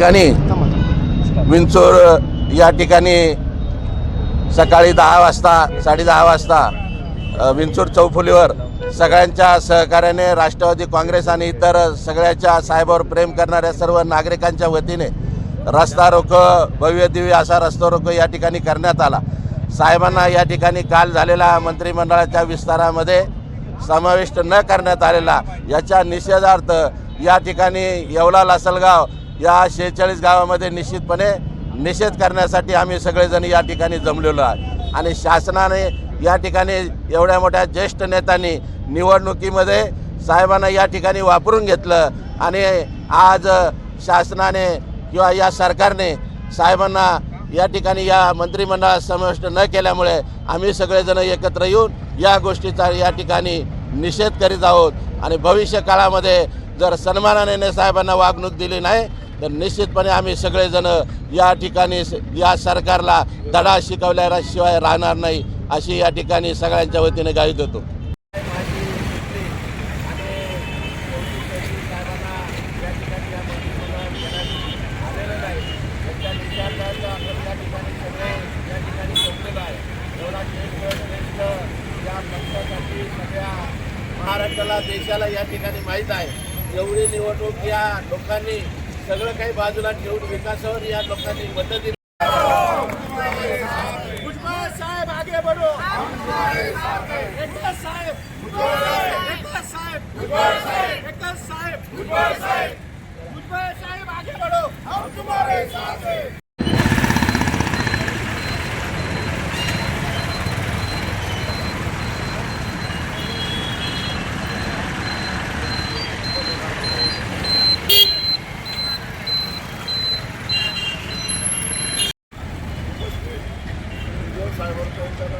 ठिकाणी विंचोर या ठिकाणी सकाळी दहा वाजता साडे दहा वाजता विंचूर चौफुलीवर सगळ्यांच्या सहकार्याने राष्ट्रवादी काँग्रेस आणि इतर सगळ्याच्या साहेबावर प्रेम करणाऱ्या सर्व नागरिकांच्या वतीने रस्ता रोको भव्य दिव्य असा रस्ता रोको या ठिकाणी करण्यात आला. साहेबांना या ठिकाणी काल झालेल्या मंत्रिमंडळाच्या विस्तारामध्ये समाविष्ट न करण्यात आलेला याच्या निषेधार्थ या ठिकाणी येवला लासलगाव या शेहेचाळीस गावामध्ये निश्चितपणे निषेध करण्यासाठी आम्ही सगळेजण या ठिकाणी जमलेलो आहे आणि शासनाने या ठिकाणी एवढ्या मोठ्या ज्येष्ठ नेत्यांनी निवडणुकीमध्ये साहेबांना या ठिकाणी वापरून घेतलं आणि आज शासनाने किंवा या सरकारने साहेबांना या ठिकाणी या मंत्रिमंडळात समाविष्ट न केल्यामुळे आम्ही सगळेजण एकत्र येऊन या गोष्टीचा या ठिकाणी निषेध करीत आहोत. आणि भविष्य काळामध्ये जर सन्मानाने साहेबांना वागणूक दिली नाही तर निश्चितपणे आम्ही सगळेजण या ठिकाणी या सरकारला धडा शिकवल्याशिवाय राहणार नाही अशी या ठिकाणी सगळ्यांच्या वतीने गाई देतो. महाराष्ट्राला देशाला या ठिकाणी माहीत आहे. एवढी निवडणूक या लोकांनी सगळं काही बाजूला ठेवून विकासावर या लोकांनी मतं दिली. भुजबळ साहेब आगे बढ़ो. साहेब साहेब साहेब साहेब आगे बढ़ो. हम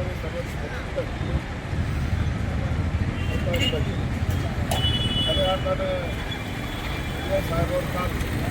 तुम्हारे